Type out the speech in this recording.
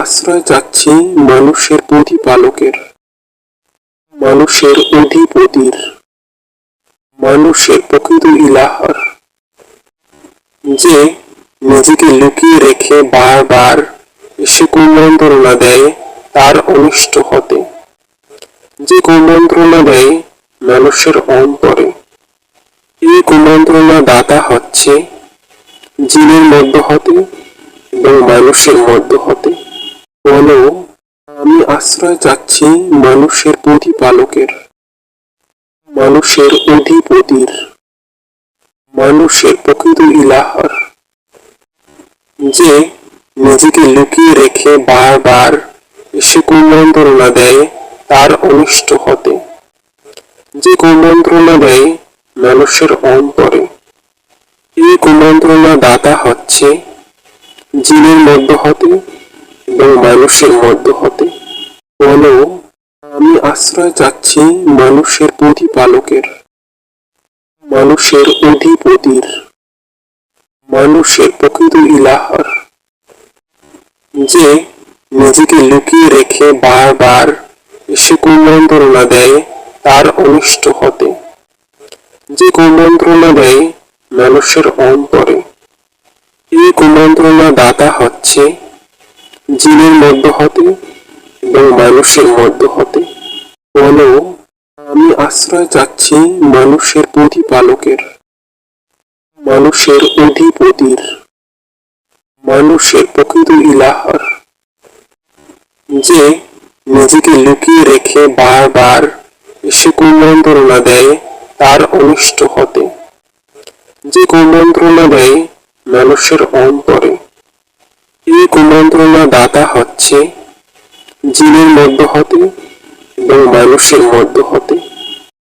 আশ্রয় চাচ্ছি মানুষের প্রতিপালকের। মানুষের অধিপতির। মানুষের প্রকৃত ইলাহার। যে নিজেকে লুকিয়ে রেখে বারবার এসে কুমন্ত্রণা দেয়, তার অনিষ্ট হতে। যে কুমন্ত্রণা দেয় মানুষের অন্তরে। এই কুমন্ত্রণা দাতা হচ্ছে জিনের মধ্য হতে এবং মানুষের মধ্য হতে বলো, আমি আশ্রয় চাচ্ছি মানুষের প্রতিপালকের। মানুষের অধিপতির। মানুষের প্রকৃত ইলাহার। যে নিজেকে লুকিয়ে রেখে বারবার এসে কুমন্ত্রণা দেয়, তার অনিষ্ট হতে। যে কুমন্ত্রণা দেয়, মানুষের অন্তরে। এই কুমন্ত্রণা দাতা হচ্ছে জিনের মধ্য হতে এবং মানুষের মধ্য হতে। বলো, আমি আশ্রয় চাচ্ছি মানুষের প্রতিপালকের। মানুষের অধিপতির। মানুষের প্রকৃত ইলাহার। যে নিজেকে লুকিয়ে রেখে বারবার এসে কুমন্ত্রণা দেয়, তার অনিষ্ট হতে। যে কুমন্ত্রণা দেয় মানুষের অন্তরে। এই কুমন্ত্রণা দাতা হচ্ছে জিনের মধ্য হতে এবং মানুষের মধ্য হতে। বলো, আমি আশ্রয় চাচ্ছি মানুষের প্রতিপালকের। মানুষের অধিপতির। মানুষের প্রকৃত ইলাহার। যে নিজেকে লুকিয়ে রেখে বারবার এসে কুমন্ত্রণা দেয়, তার অনিষ্ট হতে। যে কুমন্ত্রণা দেয়, মানুষের অন্তরে এই কুমন্ত্রণা দাতা হচ্ছে জিনের মধ্য হতে এবং মানুষের মধ্য হতে